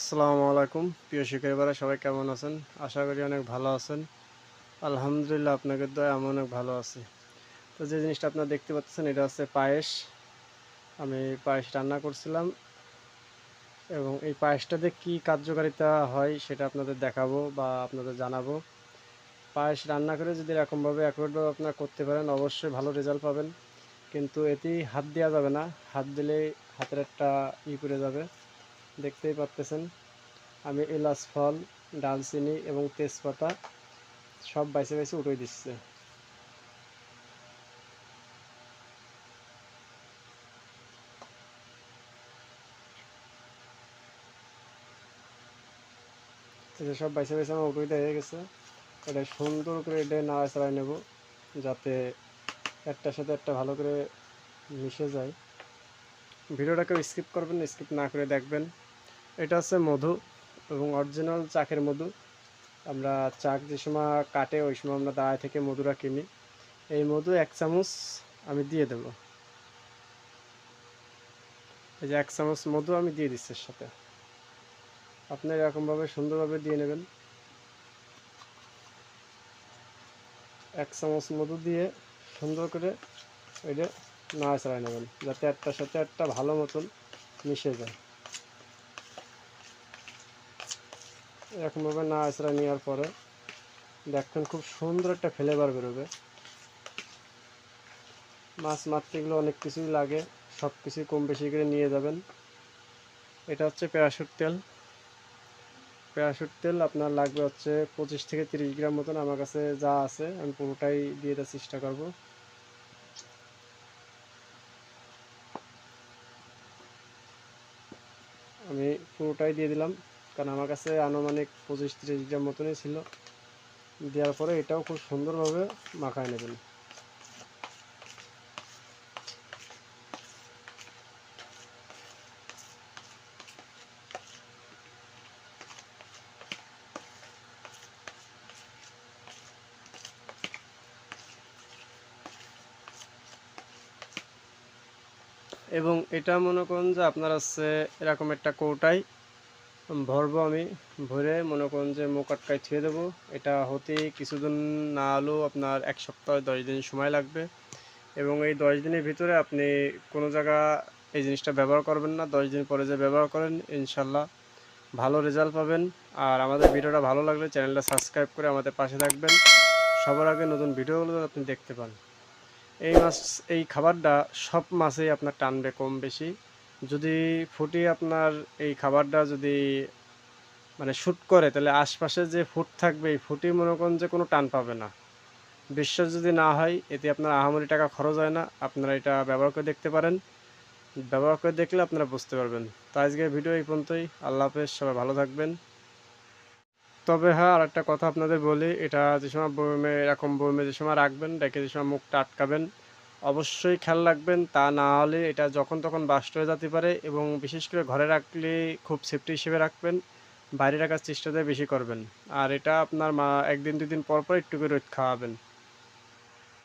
আসসালামু আলাইকুম। প্রিয় শিকারীরা সবাই কেমন আছেন? আশা করি অনেক ভালো আছেন। আলহামদুলিল্লাহ আপনাকে দয়া আমি অনেক ভালো আছি। তো যে জিনিসটা আপনারা দেখতে পাচ্ছেন, এটা হচ্ছে পায়েস। আমি পায়েস রান্না করছিলাম এবং এই পায়েসটাতে কী কার্যকারিতা হয় সেটা আপনাদের দেখাবো বা আপনাদের জানাব। পায়েস রান্না করে যদি এরকমভাবে অ্যাকুরেটভাবে আপনারা করতে পারেন, অবশ্যই ভালো রেজাল্ট পাবেন। কিন্তু এতেই হাত দেওয়া যাবে না। হাত দিলেই হাতের একটা ই করে যাবে। দেখতেই পাচ্তেছেন আমি এলাচ ফল, ডালচিনি এবং তেজপাতা সব বাইসে বাইসে উঠে দিচ্ছে। যে সব বাইসে বাইসে আমার উঠে হয়ে গেছে। এটা সুন্দর করে এটা নাড়াচাড়ায় নেব যাতে একটার সাথে একটা ভালো করে মিশে যায়। ভিডিওটা কেউ স্কিপ করবেন, স্কিপ না করে দেখবেন। এটা হচ্ছে মধু এবং অরিজিনাল চাকের মধু। আমরা চাক যে সময় কাটে, ওই সময় আমরা দাঁড়ায় থেকে মধুরা কিনি। এই মধু এক চামচ আমি দিয়ে দেব। এই যে এক চামচ মধু আমি দিয়ে দিচ্ছি এর সাথে। আপনি এরকমভাবে সুন্দরভাবে দিয়ে নেবেন। এক চামচ মধু দিয়ে সুন্দর করে ওইটা নাড়াচাড়ায় নেবেন, যাতে একটার সাথে একটা ভালো মতন মিশে যায়। এরকমভাবে নাড়াচাড়া নেওয়ার পরে দেখবেন খুব সুন্দর একটা ফ্লেভার বেরোবে। মাছ মারতে গেলে অনেক কিছুই লাগে সব কিছুই কম বেশি করে নিয়ে যাবেন। এটা হচ্ছে প্যারাশুট তেল। প্যারাশুট তেল আপনার লাগবে হচ্ছে পঁচিশ থেকে তিরিশ গ্রাম মতন। আমার কাছে যা আছে আমি পুরোটাই দিয়ে দেওয়ার চেষ্টা করব। আমি পুরোটাই দিয়ে দিলাম। কারণ আমার কাছে আনুমানিক পঁচিশ তিরিশ গ্রাম মতনই ছিল। দেওয়ার পরে এটাও খুব সুন্দরভাবে মাখায় নেবেন। এবং এটা মনে করুন যে আপনার হচ্ছে এরকম একটা কৌটায় ভরবো আমি। ভরে মনে করুন যে মুখ আটকায় থুয়ে দেবো। এটা হতে কিছুদিন না হলেও আপনার এক সপ্তাহ, দশ দিন সময় লাগবে। এবং এই দশ দিনের ভিতরে আপনি কোনো জায়গা এই জিনিসটা ব্যবহার করবেন না। দশ দিন পরে যে ব্যবহার করেন, ইনশাল্লাহ ভালো রেজাল্ট পাবেন। আর আমাদের ভিডিওটা ভালো লাগলে চ্যানেলটা সাবস্ক্রাইব করে আমাদের পাশে থাকবেন। সবার আগে নতুন ভিডিওগুলো আপনি দেখতে পান। এই মাছ এই খাবারটা সব মাছেই আপনার টানবে কম বেশি। যদি ফুটি আপনার এই খাবারটা যদি মানে শ্যুট করে, তাহলে আশপাশে যে ফুট থাকবে, এই ফুটি মনে করেন যে কোনো টান পাবে না। বিশ্বাস যদি না হয়, এতে আপনার আহামরি টাকা খরচ হয় না। আপনারা এটা ব্যবহার করে দেখতে পারেন। ব্যবহার করে দেখলে আপনারা বুঝতে পারবেন। তো আজকের ভিডিও এই পর্যন্তই। আল্লাহ হাফেজ, সবাই ভালো থাকবেন। তবে হ্যাঁ আর একটা কথা আপনাদের বলি। এটা যে সময় বয়মে এরকম বয়মে যে সময় রাখবেন রেখে যে সময় মুখটা আটকাবেন অবশ্যই খেয়াল রাখবেন, তা না হলে এটা যখন তখন বাস্ট হয়ে যেতে পারে এবং বিশেষ করে ঘরে রাখলে খুব সেফটি হিসেবে রাখবেন, বাইরে রাখার চেষ্টাটা বেশি করবেন। আর এটা আপনার মা, একদিন দুদিন পর পর একটু করে রোদ খাওয়াবেন।